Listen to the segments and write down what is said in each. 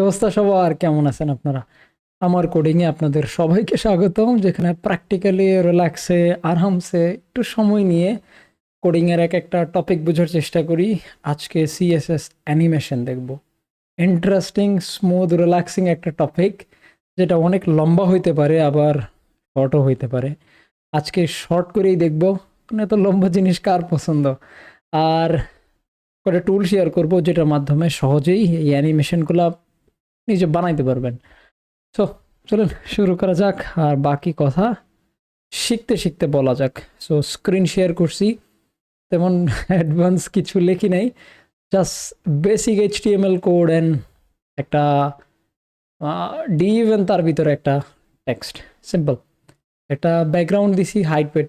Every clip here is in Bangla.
অবস্থা সবার? কেমন আছেন আপনারা? আমার কোডিংয়ে আপনাদের সবাইকে স্বাগতম, যেখানে প্র্যাকটিক্যালি রিল্যাক্সে আরামসে, একটু সময় নিয়ে কোডিংয়ের এক একটা টপিক বোঝার চেষ্টা করি। আজকে সিএসএস অ্যানিমেশন দেখব। ইন্টারেস্টিং স্মুথ রিল্যাক্সিং একটা টপিক যেটা অনেক লম্বা হইতে পারে, আবার শর্টও হইতে পারে। আজকে শর্ট করেই দেখব এত লম্বা জিনিস কার পছন্দ? আর কটা টুল শেয়ার করব, যেটার মাধ্যমে সহজেই এই অ্যানিমেশনগুলো নিজে বানাইতে পারবেন। সো চলুন শুরু করা যাক আর বাকি কথা শিখতে শিখতে বলা যাক। সো স্ক্রিন শেয়ার করছি। তেমন অ্যাডভান্স কিছু লেখি নাই। Just basic H T M L code and একটা ডিভ এন তার ভিতরে একটা টেক্সট সিম্পল একটা ব্যাকগ্রাউন্ড দিছি হাইট পেট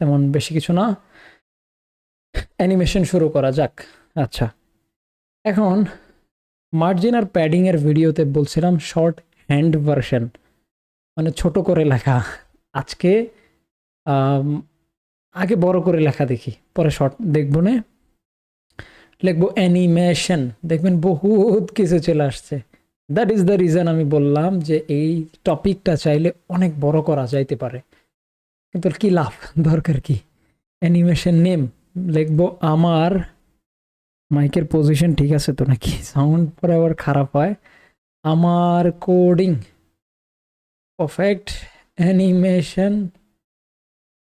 তেমন বেশি কিছু না। অ্যানিমেশন শুরু করা যাক। আচ্ছা। এখন মার্জিন আর প্যাডিংয়ের ভিডিওতে বলছিলাম শর্ট হ্যান্ড ভার্সন মানে ছোট করে লেখা। আজকে আগে বড় করে লেখা দেখি, পরে শর্ট দেখব না। লিখব অ্যানিমেশন দেখবেন বহুত কিছু চলে আসছে। দ্যাট ইজ দ্য রিজন আমি বললাম যে এই টপিকটা চাইলে অনেক বড় করা যাইতে পারে। কিন্তু কি লাভ? দরকার কি? অ্যানিমেশন নেম লিখব আমার মাইকের পজিশন ঠিক আছে তো নাকি? সাউন্ড পরে আবার খারাপ হয়। আমার কোডিং পারফেক্ট অ্যানিমেশন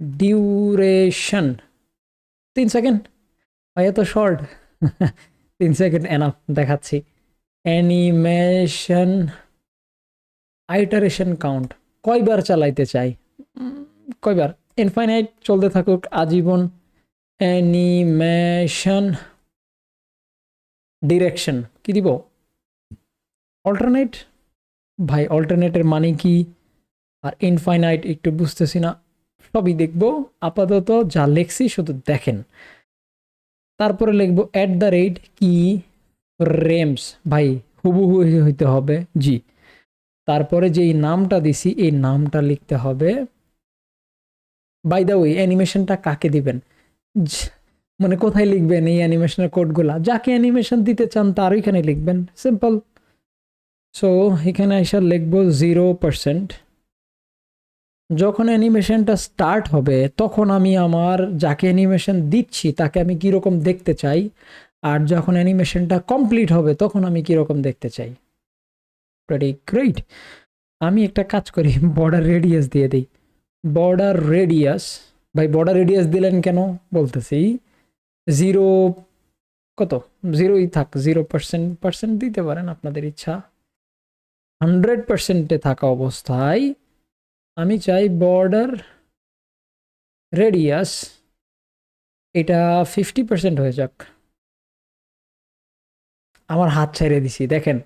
ডিউরেশন তিন সেকেন্ড ভাই এত শর্ট তিন সেকেন্ড এনাফ দেখাচ্ছি। অ্যানিমেশন আইটারেশন কাউন্ট কয়বার চালাইতে চাই? কয়বার? ইনফাইনাইট চলতে থাকুক, আজীবন। অ্যানিমেশন ডিরেকশন কি দিব? অল্টারনেট ভাই অল্টারনেটের মানে কি? আর ইনফাইনাইট একটু বুঝতেছি না। সবই দেখব। আপাতত যা লেখছি শুধু দেখেন। তারপরে লিখব অ্যাট দ্য রেট কি? রেমস ভাই, হুবহু হইতে হবে। জি। তারপরে যেই নামটা দিছি, এই নামটা লিখতে হবে। বাই দ্য ওয়ে অ্যানিমেশনটা কাকে দিবেন? মানে কোথায় লিখবেন এই অ্যানিমেশনের কোডগুলা যাকে অ্যানিমেশন দিতে চান তার এখানে লিখবেন। সিম্পল সো এখানে এসে লিখব জিরো পারসেন্ট যখন অ্যানিমেশনটা স্টার্ট হবে, তখন আমি আমার যাকে অ্যানিমেশন দিচ্ছি, তাকে আমি কীরকম দেখতে চাই? আর যখন অ্যানিমেশনটা কমপ্লিট হবে, তখন আমি কীরকম দেখতে চাই? প্রেটি গ্রেট আমি একটা কাজ করি বর্ডার রেডিয়াস দিয়ে দিই। বর্ডার রেডিয়াস ভাই বর্ডার রেডিয়াস দিলেন কেন? বলতেছি। জিরো কত? জিরোই থাক জিরো পার্সেন্ট পার্সেন্ট দিতে পারেন আপনাদের ইচ্ছা। হান্ড্রেড পার্সেন্টে থাকা অবস্থায় আমি চাই বর্ডার রেডিয়াস এটা ফিফটি পার্সেন্ট হয়ে যাক। আমার হাত ছেড়ে দিছি, দেখেন,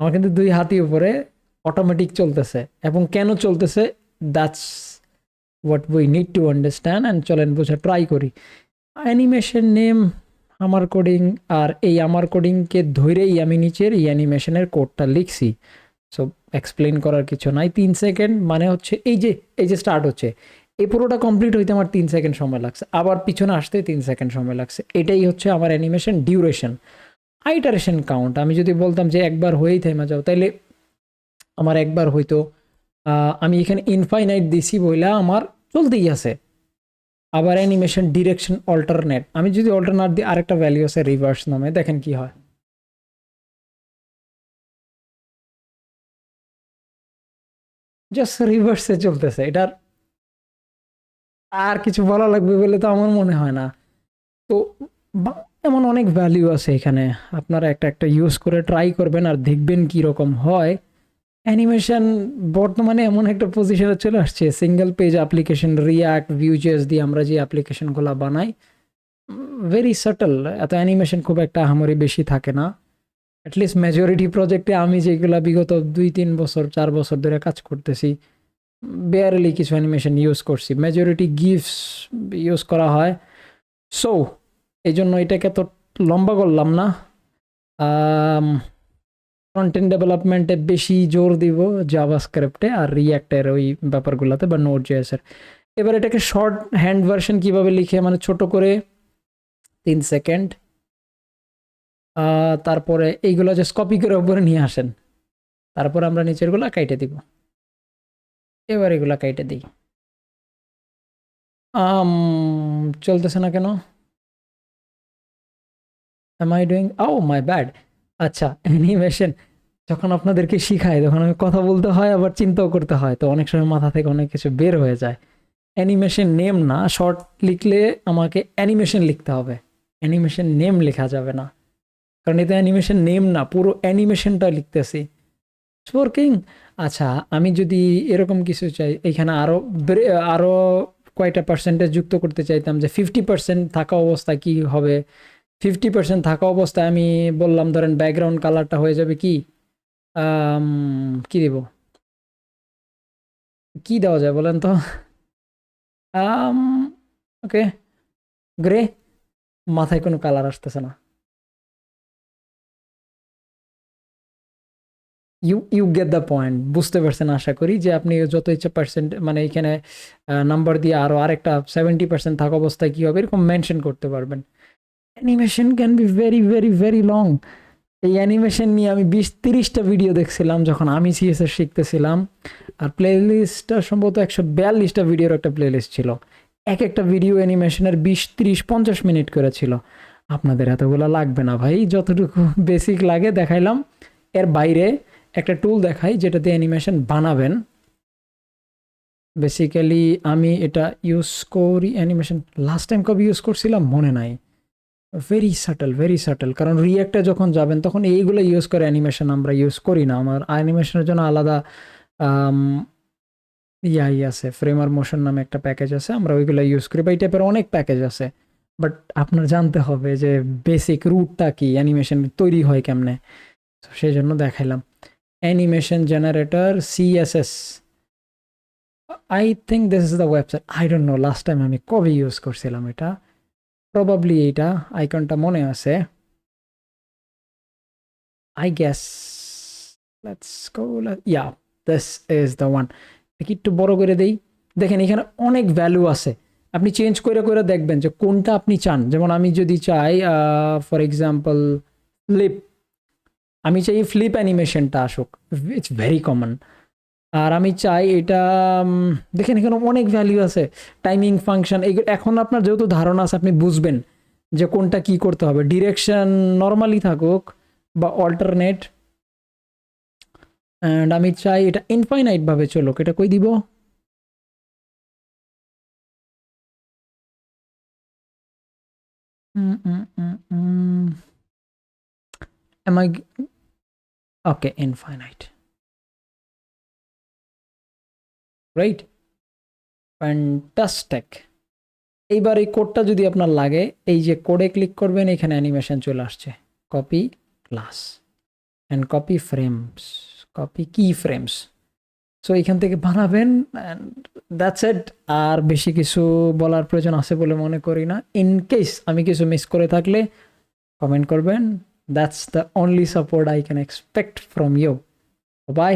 আমার কিন্তু দুই হাতই উপরে অটোমেটিক চলতেছে এবং কেন চলতেছে? That's what we need to understand and চলেন বোঝা ট্রাই করি। অ্যানিমেশন নেম আমার কোডিং আর এই আমার কোডিংকে ধরেই আমি নিচের এই অ্যানিমেশনের কোডটা লিখছি। সো এক্সপ্লেন করার কিছু নাই। তিন সেকেন্ড মানে হচ্ছে এই যে এই যে স্টার্ট হচ্ছে। এই পুরোটা কমপ্লিট হইতে আমার তিন সেকেন্ড সময় লাগছে। আবার পিছনে আসতে তিন সেকেন্ড সময় লাগছে। এটাই হচ্ছে আমার অ্যানিমেশন ডিউরেশন আইটারেশন কাউন্ট আমি যদি বলতাম যে একবার হয়েই থেমা যাও, তাইলে আমার একবার হয়তো আমি এখানে ইনফাইনাইট দিছি বইলা আমার চলতেই আছে। আবার অ্যানিমেশন ডিরেকশন অল্টারনেট আমি যদি অল্টারনেট দিই আরেকটা ভ্যালু আছে রিভার্স নামে, দেখেন কি হয়। জাস্ট রিভার্সে চলতেছে। এটার আর কিছু বলা লাগবে বলে তো আমার মনে হয় না। তো এমন অনেক ভ্যালিউ আছে এখানে। আপনারা একটা একটা ইউজ করে ট্রাই করবেন আর দেখবেন কি রকম হয়। অ্যানিমেশন বর্তমানে এমন একটা পজিশনে চলে আসছে single page application React Vue JS দিয়ে আমরা যে অ্যাপ্লিকেশনগুলো বানাই ভেরি সাটল এত অ্যানিমেশন খুব একটা আহামরি বেশি থাকে না। অ্যাটলিস্ট মেজরিটি প্রজেক্টে আমি যেগুলো বিগত দুই, তিন বছর, চার বছর ধরে কাজ করতেছি বেয়ারলি কিছু অ্যানিমেশন ইউজ করছি। মেজরিটি গিফটস ইউজ করা হয়। সো এই জন্য এটাকে তো লম্বা করলাম না। কন্টেন্ট ডেভেলপমেন্টে বেশি জোর দিব জাভা স্ক্রিপ্টে আর রিয়াক্টের ওই ব্যাপারগুলোতে বা নোট জেএসের এবার এটাকে শর্ট হ্যান্ড ভার্সন কীভাবে লিখে? মানে ছোট করে তিন সেকেন্ড তারপরে এইগুলো জাস্ট কপি করে উপরে নিয়ে আসেন। তারপর আমরা নিচেরগুলো কাইটে দিব। এবার এগুলা কাইটে দিই। চলতেছে না কেন? I doing oh my bad আচ্ছা অ্যানিমেশন যখন আপনাদেরকে শিখাই তখন আমি কথা বলতে হয়, আবার চিন্তাও করতে হয়। তো অনেক সময় মাথা থেকে অনেক কিছু বের হয়ে যায়। অ্যানিমেশন নেম না শর্ট লিখলে আমাকে অ্যানিমেশন লিখতে হবে। অ্যানিমেশন নেম লেখা যাবে না। কারণ এটা অ্যানিমেশন নেম না, পুরো অ্যানিমেশনটা লিখতেছি। স্পোর্কিং আচ্ছা আমি যদি এরকম কিছু চাই, এখানে আরও আরও কয়টা পার্সেন্টেজ যুক্ত করতে চাইতাম যে ফিফটি পার্সেন্ট থাকা অবস্থায় কি হবে? ফিফটি পার্সেন্ট থাকা অবস্থায় আমি বললাম, ধরেন ব্যাকগ্রাউন্ড কালারটা হয়ে যাবে কি? কি দেব? কি দেওয়া যায় বলেন তো? ওকে। গ্রে। মাথায় কোনো কালার আসতেছে না। You you get the point বুঝতে পারছেন আশা করি যে আপনি যত ইচ্ছা পার্সেন্ট মানে এখানে নাম্বার দিয়ে আরও আরেকটা সেভেন্টি পার্সেন্ট থাকা অবস্থায় কী হবে এরকম মেনশন করতে পারবেন। Animation can be very very very long এই অ্যানিমেশন নিয়ে আমি বিশ তিরিশটা ভিডিও দেখছিলাম যখন আমি সিএসএস শিখতেছিলাম। আর প্লে লিস্টটা সম্ভবত একশো বিয়াল্লিশটা ভিডিওর একটা প্লে লিস্ট ছিল। এক একটা ভিডিও অ্যানিমেশনের বিশ, তিরিশ, পঞ্চাশ মিনিট করে ছিল। আপনাদের এতগুলো লাগবে না ভাই, যতটুকু বেসিক লাগে দেখাইলাম। এর বাইরে একটা টুল দেখাই যেটাতে অ্যানিমেশন বানাবেন। বেসিক্যালি আমি এটা ইউজ করি অ্যানিমেশন লাস্ট টাইম কবে ইউজ করছিলাম? মনে নাই। ভেরি সাটল ভেরি সাটল কারণ রিয়াক্টে যখন যাবেন, তখন এইগুলো ইউজ করে অ্যানিমেশন আমরা ইউজ করি না। আমার অ্যানিমেশনের জন্য আলাদা ইয়াই আছে ফ্রেমার মোশন নামে একটা প্যাকেজ আছে, আমরা ওইগুলো ইউজ করি। বা এই টাইপের অনেক প্যাকেজ আছে। বাট আপনার জানতে হবে যে বেসিক রুটটা কি অ্যানিমেশন তৈরি হয় কেমনে? সেই জন্য দেখাইলাম। Animation generator CSS I think this is the website I don't know last time আমি কবে ইউজ করছিলাম এটা? প্রবাবলি এইটা আইকনটা মনে আছে। I guess let's go yeah this is the one দেখি একটু বড় করে দেই। দেখেন, এখানে অনেক ভ্যালু আছে। আপনি চেঞ্জ করে করে দেখবেন যে কোনটা আপনি চান। যেমন আমি যদি চাই ফর এক্সাম্পল ফ্লিপ আমি চাই ফ্লিপ অ্যানিমেশনটা আসুক। ইটস ভেরি কমন আর আমি চাই এটা দেখেন এখানে অনেক ভ্যালু আছে টাইমিং ফাংশন এখন আপনার যেহেতু ধারণা আছে, আপনি বুঝবেন যে কোনটা কি করতে হবে ডিরেকশন নর্মালি থাকুক বা অল্টারনেট অ্যান্ড আমি চাই এটা ইনফাইনাইটভাবে চলুক এটা কই দিব okay? Infinite. Right? Fantastic. এইবার এই কোডটা যদি আপনার লাগে, এই যে কোডে ক্লিক করবেন, এখানে অ্যানিমেশন চলে আসছে। Copy class and copy frames copy key frames so এখান থেকে বানাবেন অ্যান্ড দ্যাটস এট আর বেশি কিছু বলার প্রয়োজন আছে বলে মনে করি না। ইন কেস আমি কিছু মিস করে থাকলে কমেন্ট করবেন। That's the only support I can expect from you bye